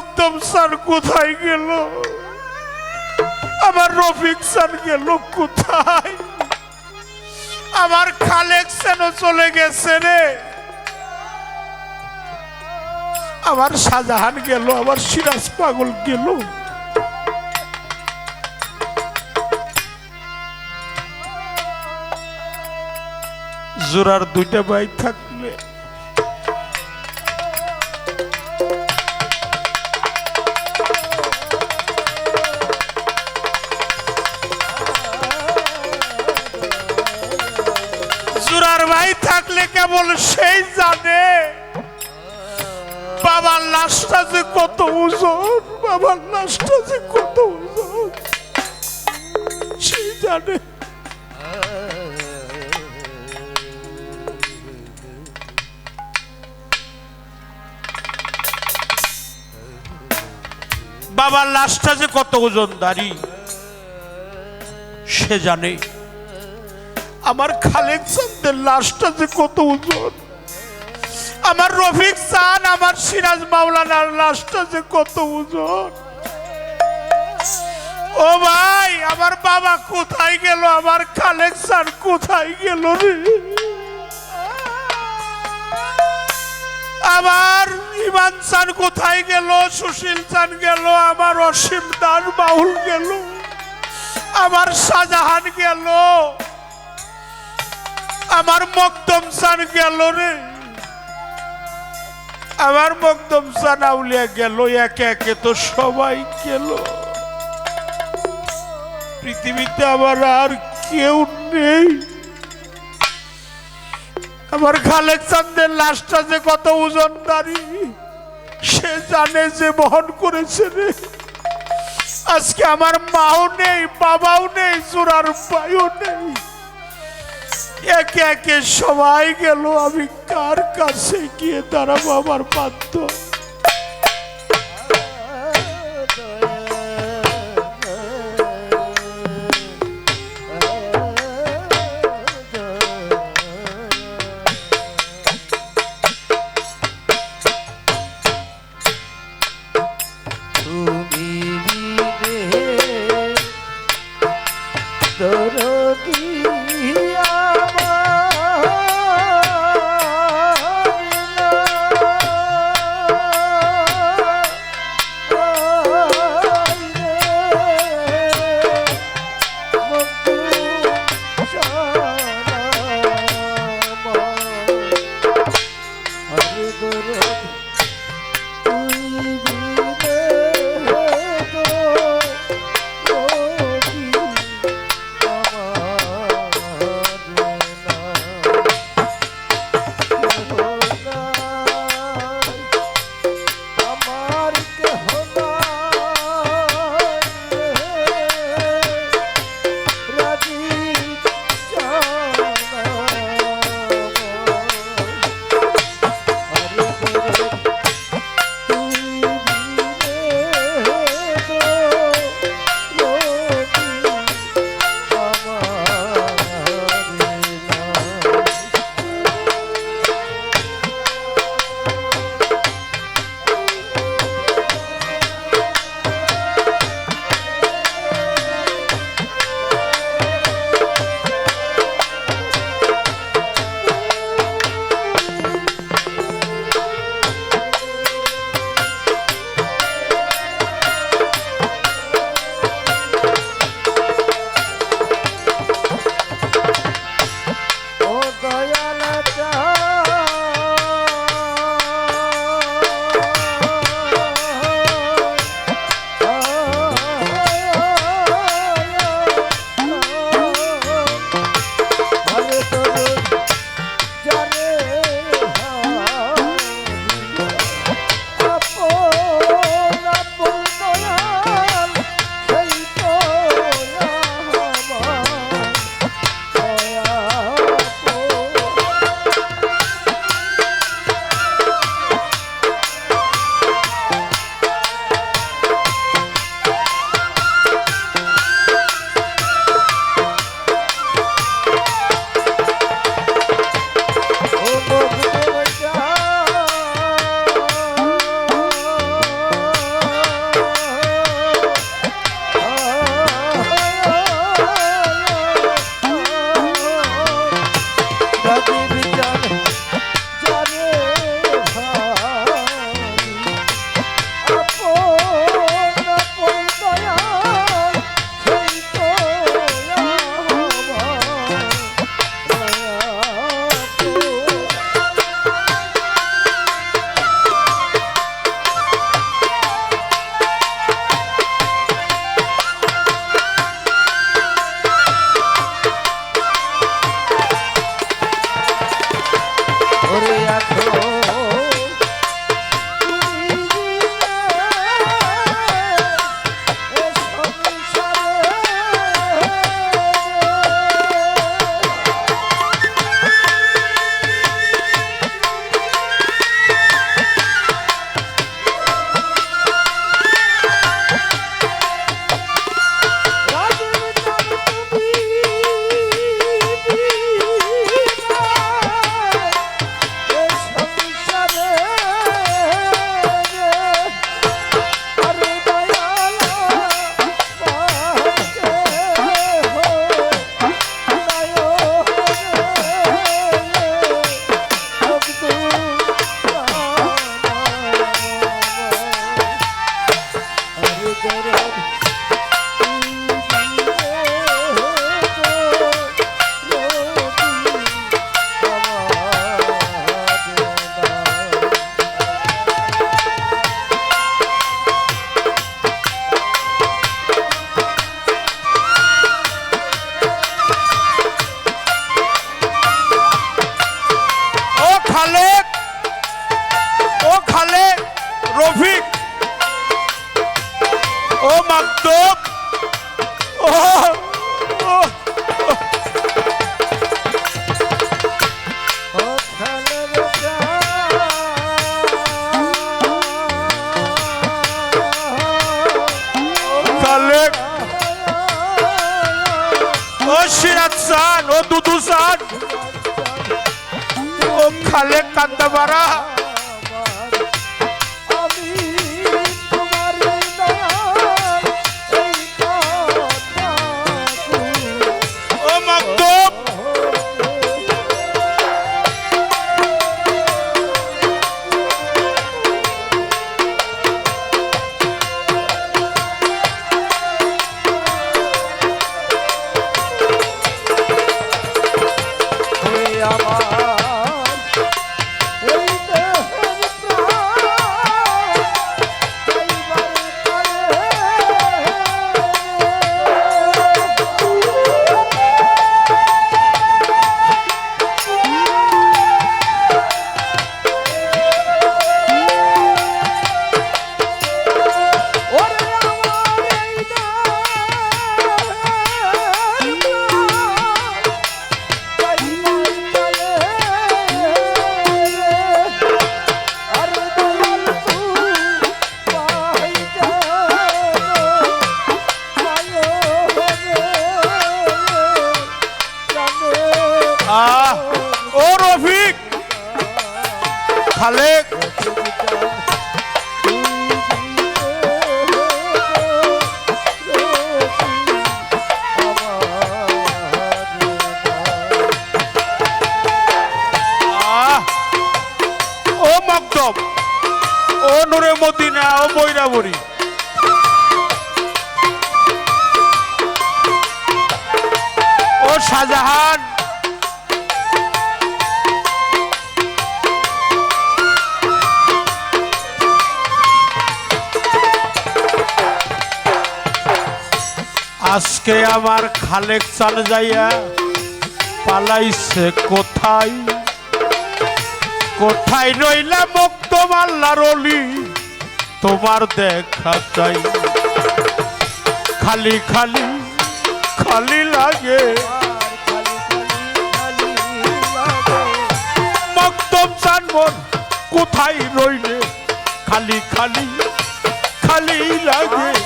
Makdam sir কোথায় গেল? আমার রফিক স্যার গেল কোথায়? আমার খালেক সেন চলে গেছে রে। আমার শাহজাহান গেল, আমার সিরাজ পাগল গেল। জোরার দুইটা বাইক থাকলে কেবল সেই জানে। বাবার লাশটা যে কত ওজন, বাবার লাশটা যে কত ওজন, সেই জানে। বাবার লাশটা যে কত ওজন দাঁড়ি, সে জানে। আমার খালেক চান্দের লাশটা যে কত ওজন আমার রফিক চান আমার সিরাজ মাওলানার লাশটা যে কত ওজন ও ভাই, আমার বাবা কোথায় গেল? আমার খালেক কোথায় গেল রে? আমার ইমান চান কোথায় গেল? সুশীল চান গেল? আমার অসীম দাস বাউল গেল? আমার শাহজাহান গেল? আমার মকদম চান গেল রে। আমার মকদম চান আউলিয়া গেল, একে একে তো সবাই গেল। পৃথিবীতে আমার আর কেউ নেই। আমার খালেক চান্দের লাশটা যে কত ওজনদারি সে জানে যে বহন করেছে রে। আজকে আমার মাও নেই, বাবাও নেই জোরার ভাইও নেই। একে একে সবাই গেল আমি কার কাছে গিয়ে দাঁড়াবো আমার বাধ্য? ও খালেক ও সিরাজ সান ও দুদু সান ও খালেক কান্দাবারা নুরে মদিনা ও বৈরাবরী ও শাহজাহান। আজকে আমার খালেক চাল যাইয়া পালাইছে কোথায়? কোথায় রইলা মুক্ত মাল্লার অলি? তোমার দেখা চাই। খালি খালি খালি লাগে। চানমন কোথায় রইলে? খালি খালি খালি লাগে।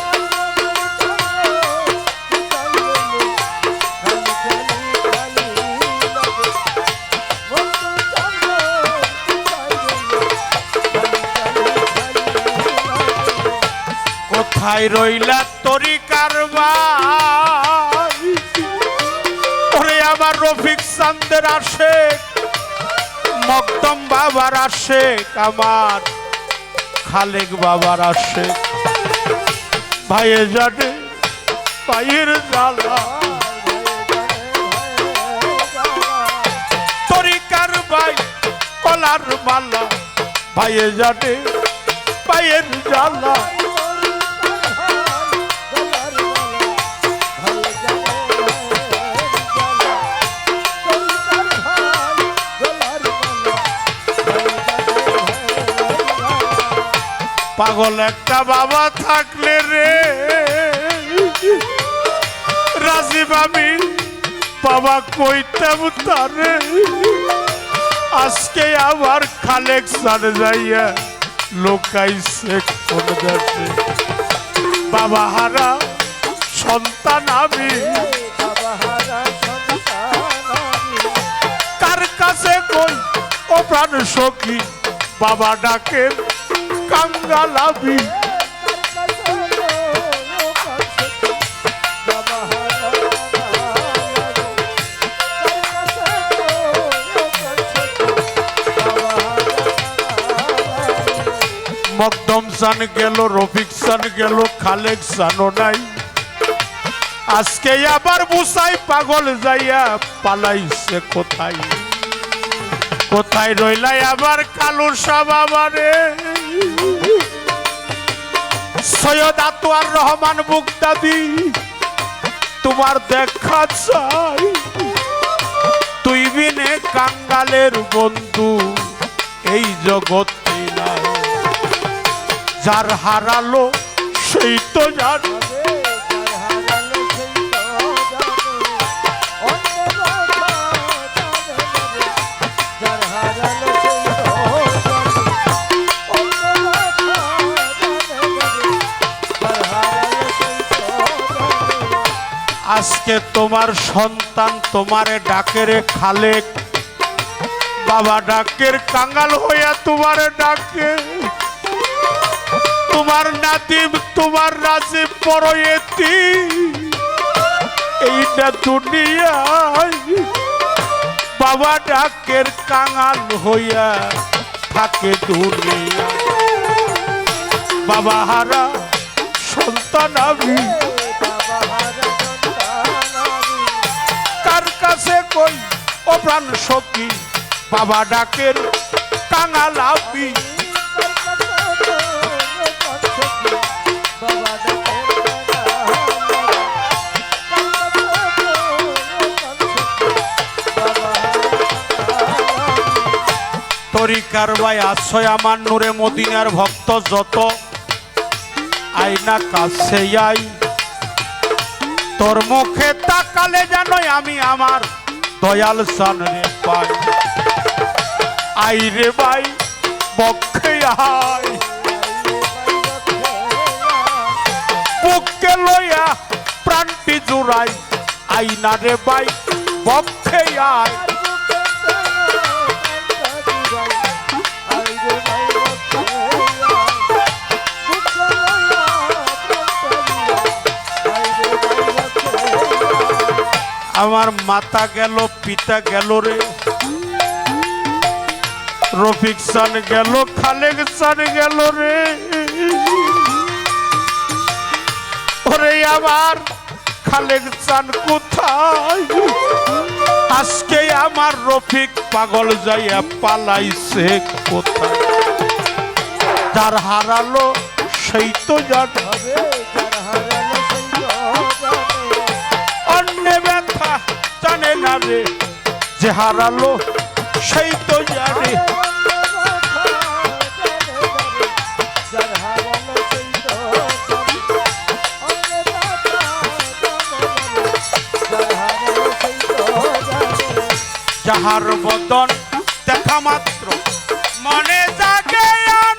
কোথায় রইলা তরি কারবার আমার রফিক চান্দের আসে মকদম বাবার আসে আমার খালেক বাবার আসে ভাইয়ে জানে, ভাইয়ের জ্বালা তরিকার ভাই কলার মালা। ভাইয়ে জানে, ভাইয়ের জ্বালা। পাগল একটা বাবা থাকলে রে। রাজীব আমি বাবা কইতাম তারে। আজকে আবার খালেক সারে যাইয়া লোকাইছে কোন দেশে বাবা হারা সন্তান আমি। কার কাছে কই? ও প্রাণ সখী বাবা ডাকে কাঙ্গালাবি মকদম সান গেল, রফিক সান গেল, খালেক সানও নাই। আজকে আবার বুসাই পাগল যাইয়া পালাইছে কোথায়? কোথায় রইলাই আবার কালু আমারে সৈয়দ আতোয়ার রহমান মুক্তাদি, তোমার দেখা চাই। তুই বিনে কাঙ্গালের বন্ধু, এই জগৎ নাই। যার হারালো, সেই তো জানে আজকে তোমার সন্তান তোমারে ডাকেরে খালেক বাবা ডাকের কাঙ্গাল হইয়া তোমারে ডাকে। তোমার নাতিব, তোমার রাজীব পরয়েতি এইটা দুনিয়ায় বাবা ডাকের কাঙাল হইয়া থাকে দুনিয়া। বাবা হারা সন্তান আমি। বাবা হারা কাছে কই? ও প্রাণ সখী, বাবা ডাকের কাঙাল আমি তরিকার ভাই আশ্রয় আমার নূরে মদিনার ভক্ত যত। আইনা কাছে আই। তোর মুখে তাকালে জানোই আমি আমার দয়াল সান রে পাই। আই রে ভাই, বক্ষে আই বুককে লইয়া প্রাণটি জুড়াই। আইনা রে ভাই, বক্ষে আয়। আমার মাতা গেল, পিতা গেল রে। রফিক সান গেল, খালেক সান গেল রে। ওরে আমার খালেক সান কোথায়? আজকে আমার রফিক পাগল যাইয়া পালাইছে কোথায়? যার হারালো সেই তো জানে অন্য যে হারালো সেই তো জানে। যাহার বদন দেখা মাত্র মনে জাগে আর